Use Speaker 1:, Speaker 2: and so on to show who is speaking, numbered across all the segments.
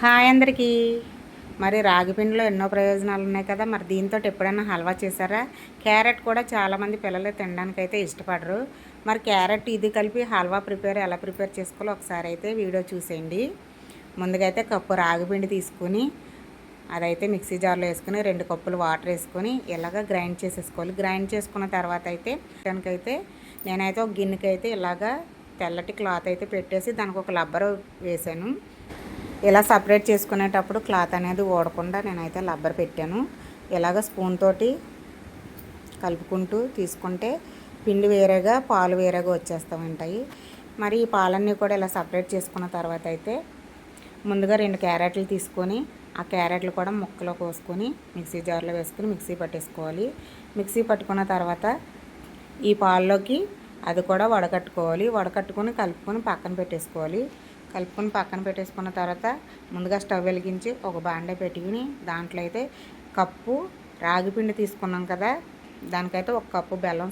Speaker 1: Hi అందరికీ. మరి రాగి పిండిలో ఎన్నో ప్రయోజనాలు ఉన్నాయి కదా మరి దీంతో ఎప్పుడైనా హల్వా చేశారా? క్యారెట్ కూడా చాలామంది పిల్లలు తినడానికి అయితే ఇష్టపడరు. మరి క్యారెట్ ఇది కలిపి హల్వా ప్రిపేర్ ఎలా ప్రిపేర్ చేసుకోవాలో ఒకసారి అయితే వీడియో చూసేయండి. ముందుగా అయితే కప్పు రాగి పిండి తీసుకుని అదైతే మిక్సీ జార్లో వేసుకుని రెండు కప్పులు వాటర్ వేసుకొని ఇలాగ గ్రైండ్ చేసేసుకోవాలి. గ్రైండ్ చేసుకున్న తర్వాత అయితే దానికైతే నేనైతే ఒక గిన్నెకి అయితే ఇలాగా తెల్లటి క్లాత్ అయితే పెట్టేసి దానికి ఒక లబ్బర్ వేసాను. ఇలా సపరేట్ చేసుకునేటప్పుడు క్లాత్ అనేది ఓడకుండా నేనైతే లబ్బర్ పెట్టాను. ఇలాగ స్పూన్ తోటి కలుపుకుంటూ తీసుకుంటే పిండి వేరేగా పాలు వేరేగా వచ్చేస్తూ ఉంటాయి. మరి ఈ పాలన్నీ కూడా ఇలా సపరేట్ చేసుకున్న తర్వాత అయితే ముందుగా రెండు క్యారెట్లు తీసుకొని ఆ క్యారెట్లు కూడా ముక్కలో కోసుకొని మిక్సీ జార్లో వేసుకొని మిక్సీ పట్టేసుకోవాలి. మిక్సీ పట్టుకున్న తర్వాత ఈ పాల్లోకి అది కూడా వడకట్టుకోవాలి. వడకట్టుకొని కలుపుకొని పక్కన పెట్టేసుకోవాలి. కలుపుకొని పక్కన పెట్టేసుకున్న తర్వాత ముందుగా స్టవ్ వెలిగించి ఒక బాండే పెట్టుకుని దాంట్లో అయితే కప్పు రాగి పిండి తీసుకున్నాం కదా దానికైతే ఒక కప్పు బెల్లం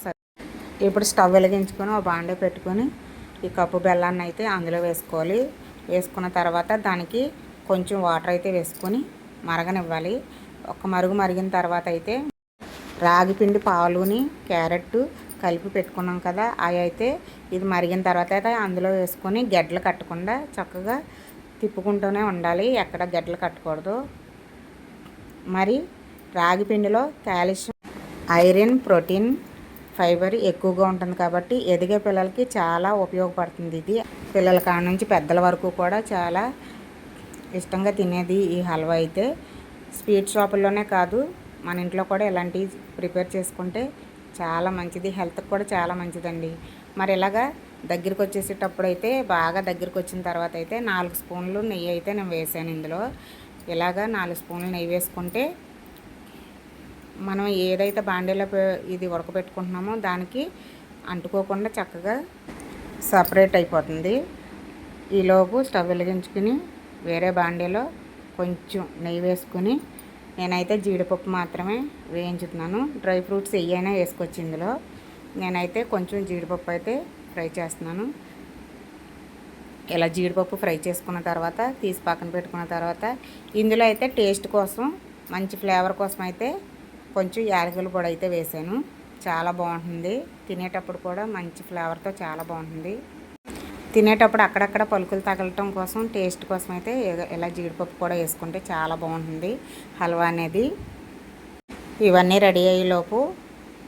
Speaker 1: ఇప్పుడు స్టవ్ వెలిగించుకొని ఒక బాండే పెట్టుకొని ఈ కప్పు బెల్లాన్ని అయితే అందులో వేసుకోవాలి. వేసుకున్న తర్వాత దానికి కొంచెం వాటర్ అయితే వేసుకొని మరగనివ్వాలి. ఒక మరుగు మరిగిన తర్వాత అయితే రాగిపిండి పాలుని క్యారెట్ కలిపి పెట్టుకున్నాం కదా అవి అయితే ఇది మరిగిన తర్వాత అయితే అందులో వేసుకొని గడ్డలు కట్టకుండా చక్కగా తిప్పుకుంటూనే ఉండాలి. ఎక్కడ గడ్డలు కట్టకూడదు. మరి రాగి పిండిలో కాల్షియం ఐరన్ ప్రోటీన్ ఫైబర్ ఎక్కువగా ఉంటుంది కాబట్టి ఎదిగే పిల్లలకి చాలా ఉపయోగపడుతుంది ఇది. పిల్లల కాడ నుంచి పెద్దల వరకు కూడా చాలా ఇష్టంగా తినేది ఈ హల్వా అయితే. స్వీట్ షాపుల్లోనే కాదు మన ఇంట్లో కూడా ఇలాంటివి ప్రిపేర్ చేసుకుంటే చాలా మంచిది. హెల్త్కి కూడా చాలా మంచిదండి. మరి ఇలాగా దగ్గరికి వచ్చేసేటప్పుడు అయితే బాగా దగ్గరికి వచ్చిన తర్వాత అయితే నాలుగు స్పూన్లు నెయ్యి అయితే నేను వేసాను ఇందులో. ఇలాగా నాలుగు స్పూన్లు నెయ్యి వేసుకుంటే మనం ఏదైతే బాండీలో ఇది ఉడకబెట్టుకుంటున్నామో దానికి అంటుకోకుండా చక్కగా సపరేట్ అయిపోతుంది. ఈలోపు స్టవ్ వెలిగించుకుని వేరే బాండీలో కొంచెం నెయ్యి వేసుకుని నేనైతే జీడిపప్పు మాత్రమే వేయించుతున్నాను. డ్రై ఫ్రూట్స్ ఏయైనా వేసుకొచ్చి ఇందులో. నేనైతే కొంచెం జీడిపప్పు అయితే ఫ్రై చేస్తున్నాను. ఇలా జీడిపప్పు ఫ్రై చేసుకున్న తర్వాత తీసి పక్కన పెట్టుకున్న తర్వాత ఇందులో అయితే టేస్ట్ కోసం మంచి ఫ్లేవర్ కోసం అయితే కొంచెం యాలకుల పొడి అయితే వేసాను. చాలా బాగుంటుంది. తినేటప్పుడు కూడా మంచి ఫ్లేవర్తో చాలా బాగుంటుంది. తినేటప్పుడు అక్కడక్కడ పలుకులు తగలటం కోసం టేస్ట్ కోసం అయితే ఇలా జీడిపప్పు కూడా వేసుకుంటే చాలా బాగుంటుంది హల్వా అనేది. ఇవన్నీ రెడీ అయ్యేలోపు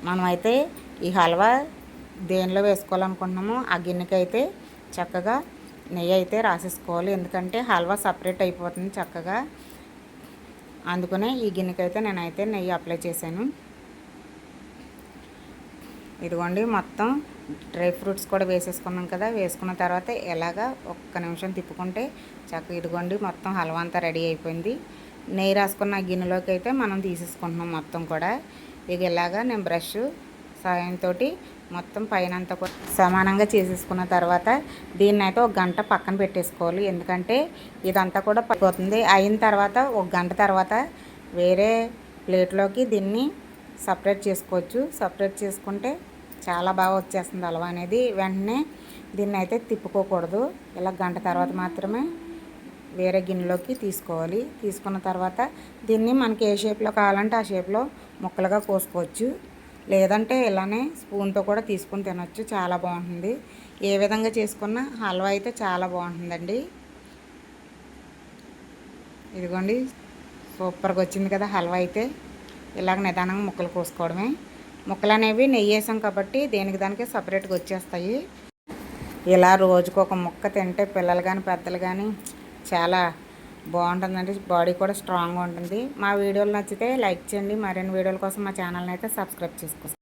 Speaker 1: మనమైతే ఈ హల్వా దేనిలో వేసుకోవాలనుకుంటున్నామో ఆ గిన్నెకి అయితే చక్కగా నెయ్యి అయితే రాసేసుకోవాలి. ఎందుకంటే హల్వా సపరేట్ అయిపోతుంది చక్కగా. అందుకనే ఈ గిన్నెకైతే నేనైతే నెయ్యి అప్లై చేశాను. ఇదిగోండి మొత్తం డ్రై ఫ్రూట్స్ కూడా వేసేసుకున్నాం కదా. వేసుకున్న తర్వాత ఎలాగా ఒక్క నిమిషం తిప్పుకుంటే చక్క ఇదిగోండి మొత్తం హల్వా అంతా రెడీ అయిపోయింది. నెయ్యి రాసుకున్న గిన్నెలోకి అయితే మనం తీసేసుకుంటున్నాం మొత్తం కూడా. ఇక ఇలాగా నేను బ్రష్ సాయంతో మొత్తం పైన అంతా కూడా సమానంగా చేసేసుకున్న తర్వాత దీన్ని అయితే ఒక గంట పక్కన పెట్టేసుకోవాలి. ఎందుకంటే ఇదంతా కూడా పడిపోతుంది. అయిన తర్వాత ఒక గంట తర్వాత వేరే ప్లేట్లోకి దీన్ని సపరేట్ చేసుకోవచ్చు. సపరేట్ చేసుకుంటే చాలా బాగా వచ్చేస్తుంది హల్వా అనేది. వెంటనే దీన్ని అయితే తిప్పుకోకూడదు. ఇలా గంట తర్వాత మాత్రమే వేరే గిన్నెలోకి తీసుకోవాలి. తీసుకున్న తర్వాత దీన్ని మనకి ఏ షేప్లో కావాలంటే ఆ షేప్లో ముక్కలుగా కోసుకోవచ్చు. లేదంటే ఇలానే స్పూన్తో కూడా తీసుకుని తినొచ్చు. చాలా బాగుంటుంది. ఏ విధంగా చేసుకున్న హల్వా అయితే చాలా బాగుంటుందండి. ఇదిగోండి. సూపర్గా వచ్చింది కదా హల్వా అయితే. ఇలాగ నిదానంగా ముక్కలు కోసుకోవడమే. ముక్కలు అనేవి నెయ్యి వేసాం కాబట్టి దేనికి దానికి సపరేట్గా వచ్చేస్తాయి. ఇలా రోజుకు ఒక ముక్క తింటే పిల్లలు కానీ పెద్దలు కానీ చాలా బాగుంటుందండి. బాడీ కూడా స్ట్రాంగ్గా ఉంటుంది. మా వీడియోలు నచ్చితే లైక్ చేయండి. మరిన్ని వీడియోల కోసం మా ఛానల్ని అయితే సబ్స్క్రైబ్ చేసుకోండి.